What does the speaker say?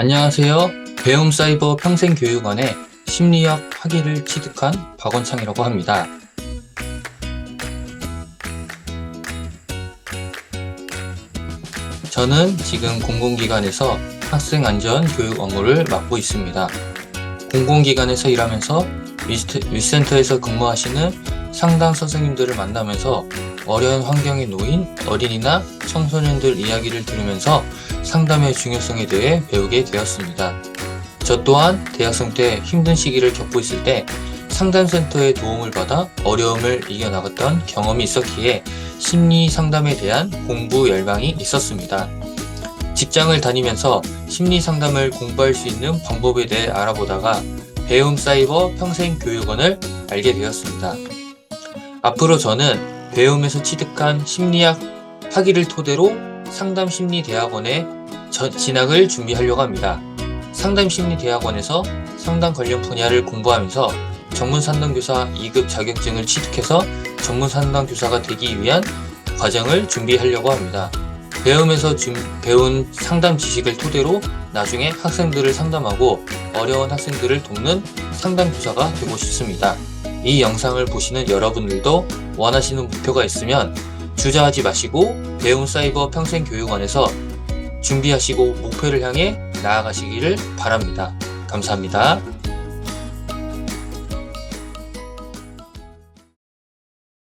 안녕하세요. 배움 사이버 평생교육원의 심리학 학위를 취득한 박원창이라고 합니다. 저는 지금 공공기관에서 학생 안전 교육 업무를 맡고 있습니다. 공공기관에서 일하면서 위센터에서 근무하시는 상담 선생님들을 만나면서 어려운 환경에 놓인 어린이나 청소년들 이야기를 들으면서 상담의 중요성에 대해 배우게 되었습니다. 저 또한 대학생 때 힘든 시기를 겪고 있을 때 상담센터의 도움을 받아 어려움을 이겨나갔던 경험이 있었기에 심리 상담에 대한 공부 열망이 있었습니다. 직장을 다니면서 심리 상담을 공부할 수 있는 방법에 대해 알아보다가 배움 사이버 평생 교육원을 알게 되었습니다. 앞으로 저는 배움에서 취득한 심리학 학위를 토대로 상담심리대학원에 저- 진학을 준비하려고 합니다. 상담심리대학원에서 상담 관련 분야를 공부하면서 전문 상담교사 2급 자격증을 취득해서 전문 상담교사가 되기 위한 과정을 준비하려고 합니다. 배움에서 준- 배운 상담 지식을 토대로 나중에 학생들을 상담하고 어려운 학생들을 돕는 상담교사가 되고 싶습니다. 이 영상을 보시는 여러분들도 원하시는 목표가 있으면 주저하지 마시고 배움 사이버 평생 교육원에서 준비하시고 목표를 향해 나아가시기를 바랍니다. 감사합니다.